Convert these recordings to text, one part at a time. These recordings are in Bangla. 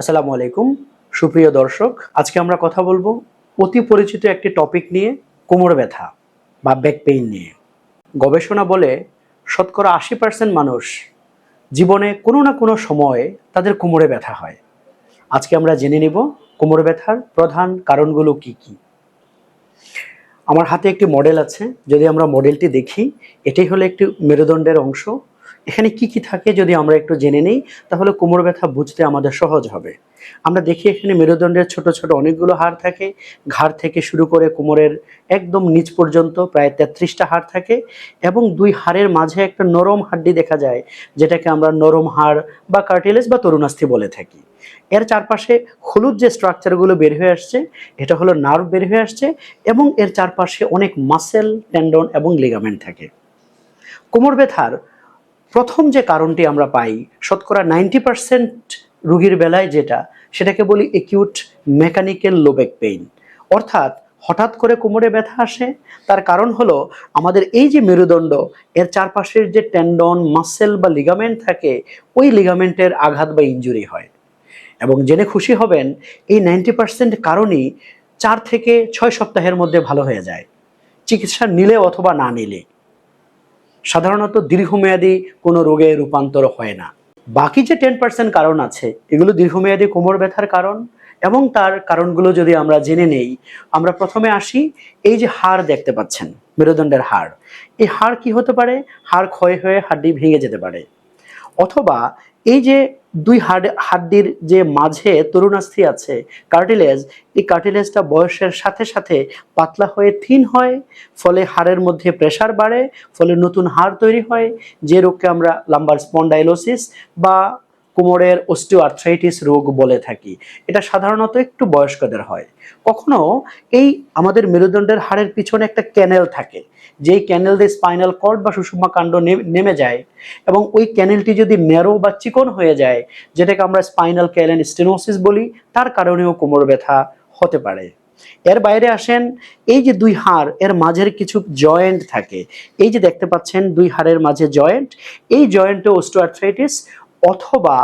আসসালামু আলাইকুম। সুপ্রিয় দর্শক, আজকে আমরা কথা বলব অতি পরিচিত একটি টপিক নিয়ে, কোমর ব্যথা বা ব্যাক পেইন নিয়ে। গবেষণা বলে শতকরা আশি পার্সেন্ট মানুষ জীবনে কোনো না কোনো সময়ে তাদের কোমরে ব্যথা হয়। আজকে আমরা জেনে নিব কোমর ব্যথার প্রধান কারণগুলো কি কি। আমার হাতে একটি মডেল আছে, যদি আমরা মডেলটি দেখি, এটাই হলো একটি মেরুদণ্ডের অংশ। এখানে কি কি থাকে যদি আমরা একটু জেনে নিই, তাহলে কোমর ব্যথা বুঝতে আমাদের সহজ হবে। আমরা দেখি এখানে মেরুদণ্ডের ছোট ছোট অনেকগুলো হাড় থাকে। ঘাড় থেকে শুরু করে কোমরের একদম নিচ পর্যন্ত প্রায় তেত্রিশটা হাড় থাকে এবং দুই হাড়ের মাঝে একটা নরম হাড্ডি দেখা যায়, যেটাকে আমরা নরম হাড় বা কার্টিলেজ বা তরুণাস্থি বলে থাকি। এর চারপাশে হলুদ যে স্ট্রাকচারগুলো বের হয়ে আসছে, এটা হলো নার্ভ বের হয়ে আসছে এবং এর চারপাশে অনেক মাসেল টেন্ডন এবং লিগামেন্ট থাকে। কোমর ব্যথার প্রথম যে কারণটি আমরা পাই, শতকরা নাইনটি পার্সেন্ট রুগীর বেলায় যেটা, সেটাকে বলি একিউট মেকানিক্যাল লোবেক পেইন অর্থাৎ হঠাৎ করে কোমরে ব্যথা আসে, তার কারণ হলো আমাদের এই যে মেরুদণ্ড, এর চারপাশের যে টেন্ডন মাসেল বা লিগামেন্ট থাকে, ওই লিগামেন্টের আঘাত বা ইনজুরি হয়। এবং জেনে খুশি হবেন, এই নাইনটি পার্সেন্ট কারণই চার থেকে ছয় সপ্তাহের মধ্যে ভালো হয়ে যায়। চিকিৎসা নিলে অথবা না নিলে। সাধারণত দীর্ঘমেয়াদী কোনো রোগে রূপান্তর হয় না। বাকি যে টেন পার্সেন্ট কারণ আছে, এগুলো দীর্ঘমেয়াদী কোমর ব্যথার কারণ এবং তার কারণগুলো যদি আমরা জেনে নেই, আমরা প্রথমে আসি এই যে হাড় দেখতে পাচ্ছেন, মেরুদণ্ডের হাড়। এই হাড় কি হতে পারে? হাড় ক্ষয় হয়ে হাড্ডি ভেঙে যেতে পারে। অথবা এই যে দুই হাড, হাড্ডির যে মাঝে তরুণাস্থি আছে কার্টিলেজ এই কার্টিলেজটা বয়সের সাথে সাথে পাতলা হয়ে থিন হয়, ফলে হাড়ের মধ্যে প্রেশার বাড়ে, ফলে নতুন হাড় তৈরি হয়, যে রোগকে আমরা লাম্বার স্পন্ডাইলোসিস বা কোমরের অস্টিওআর্থ্রাইটিস রোগ বলে থাকি। এটা সাধারণত একটু বয়স্কদের হয়। কখনো এই আমাদের মেরুদণ্ডের হাড়ের পিছনে একটা ক্যানেল থাকে। যেই ক্যানেল দিয়ে স্পাইনাল কর্ড বা সুষুম্না কাণ্ড নেমে যায় এবং ওই ক্যানেলটি যদি ন্যারো বা চিকন হয়ে যায়, যেটাকে আমরা স্পাইনাল ক্যালেন স্টেনোসিস বলি, তার কারণেও কোমর ব্যথা হতে পারে। এর বাইরে আসেন এই যে দুই হাড়, এর মাঝের কিছু জয়েন্ট থাকে। এই যে দেখতে পাচ্ছেন দুই হাড়ের মাঝে জয়েন্ট এই জয়েন্টে অস্টোআর্থ্রাইটিস অথবা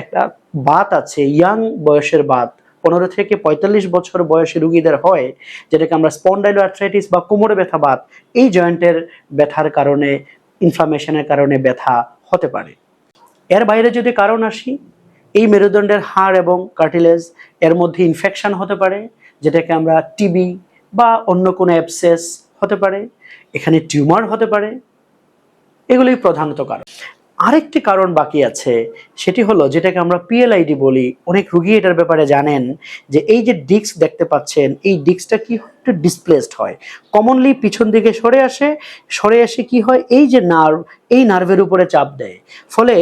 একটা বাত আছে, ইয়াং বয়সের বাত। পনেরো থেকে পঁয়তাল্লিশ বছর বয়সী রুগীদের হয়, যেটাকে আমরা স্পন্ডাইলো আর্থ্রাইটিস বা কোমরে ব্যথা বাত। এই জয়েন্টের ব্যথার কারণে ইনফ্লামেশনের কারণে ব্যথা হতে পারে। এর বাইরে যদি কারণ আসি, এই মেরুদণ্ডের হাড় এবং কার্টিলেজ এর মধ্যে ইনফেকশন হতে পারে, যেটাকে আমরা টিবি বা অন্য কোনো অ্যাবসেস হতে পারে, এখানে টিউমার হতে পারে, এগুলোই প্রধানত কারণ। আরেকটি কারণ বাকি আছে, সেটি হলো যেটাকে আমরা পিএলআইডি বলি। অনেক রুগী এটার ব্যাপারে জানেন যে এই যে ডিস্ক দেখতে পাচ্ছেন, এই ডিস্কটা কি একটু ডিসপ্লেসড হয়। কমনলি পিছন দিকে সরে আসে সরে আসে কি হয়? এই যে নার্ভ এই নার্ভের উপরে চাপ দেয়। ফলে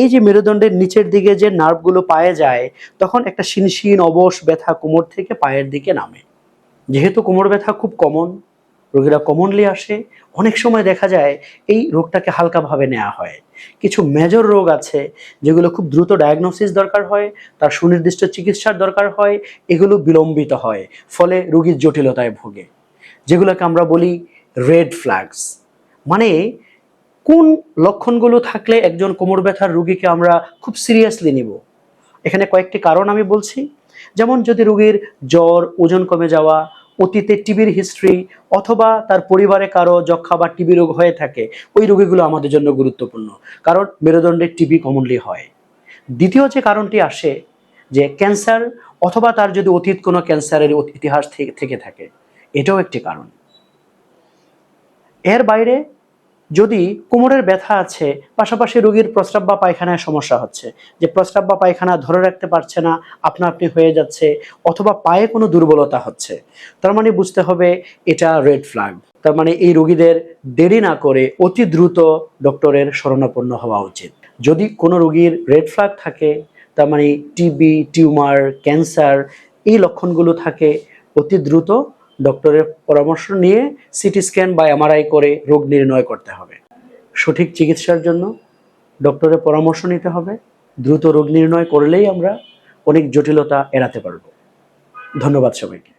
এই যে মেরুদণ্ডের নিচের দিকে যে নার্ভগুলো পায়ে যায়, তখন একটা শিনশিন অবশ ব্যথা কোমর থেকে পায়ের দিকে নামে। যেহেতু কোমর ব্যথা খুব কমন রোগীরা কমনলি আসে, অনেক সময় দেখা যায় এই রোগটাকে হালকাভাবে নেওয়া হয়। কিছু মেজর রোগ আছে যেগুলো খুব দ্রুত ডায়াগনোসিস দরকার হয়, তার সুনির্দিষ্ট চিকিৎসার দরকার হয়, এগুলো বিলম্বিত হয়, ফলে রোগীর জটিলতায় ভোগে। যেগুলোকে আমরা বলি রেড ফ্ল্যাগস মানে কোন লক্ষণগুলো থাকলে একজন কোমর ব্যথার রুগীকে আমরা খুব সিরিয়াসলি নিব? এখানে কয়েকটি কারণ আমি বলছি। যেমন যদি রুগীর জ্বর, ওজন কমে যাওয়া অতীতে টিবির হিস্ট্রি অথবা তার পরিবারে কারও যক্ষা বা টিবি রোগ হয়ে থাকে, ওই রোগীগুলো আমাদের জন্য গুরুত্বপূর্ণ। কারণ মেরুদণ্ডে টিবি কমনলি হয়। দ্বিতীয় যে কারণটি আসে, যে ক্যান্সার অথবা তার যদি অতীত কোনো ক্যান্সারের ইতিহাস থেকে থেকে থাকে, এটাও একটি কারণ। এর বাইরে যদি কোমরের ব্যথা আছে, পাশাপাশি রোগীর প্রস্রাব বা পায়খানায় সমস্যা হচ্ছে। যে প্রস্রাব বা পায়খানা ধরে রাখতে পারছে না, আপনা আপনি হয়ে যাচ্ছে, অথবা পায়ে কোনো দুর্বলতা হচ্ছে, তার মানে বুঝতে হবে এটা রেড ফ্ল্যাগ তার মানে এই রোগীদের দেরি না করে অতি দ্রুত ডক্টরের শরণাপন্ন হওয়া উচিত। যদি কোনো রোগীর রেড ফ্ল্যাগ থাকে, তার মানে টিবি টিউমার ক্যান্সার এই লক্ষণগুলো থাকে, অতি দ্রুত ডক্টরের পরামর্শ নিয়ে সিটি স্ক্যান বা এমআরআই করে রোগ নির্ণয় করতে হবে। সঠিক চিকিৎসার জন্য ডক্টরের পরামর্শ নিতে হবে। দ্রুত রোগ নির্ণয় করলেই আমরা অনেক জটিলতা এড়াতে পারব। ধন্যবাদ সবাইকে।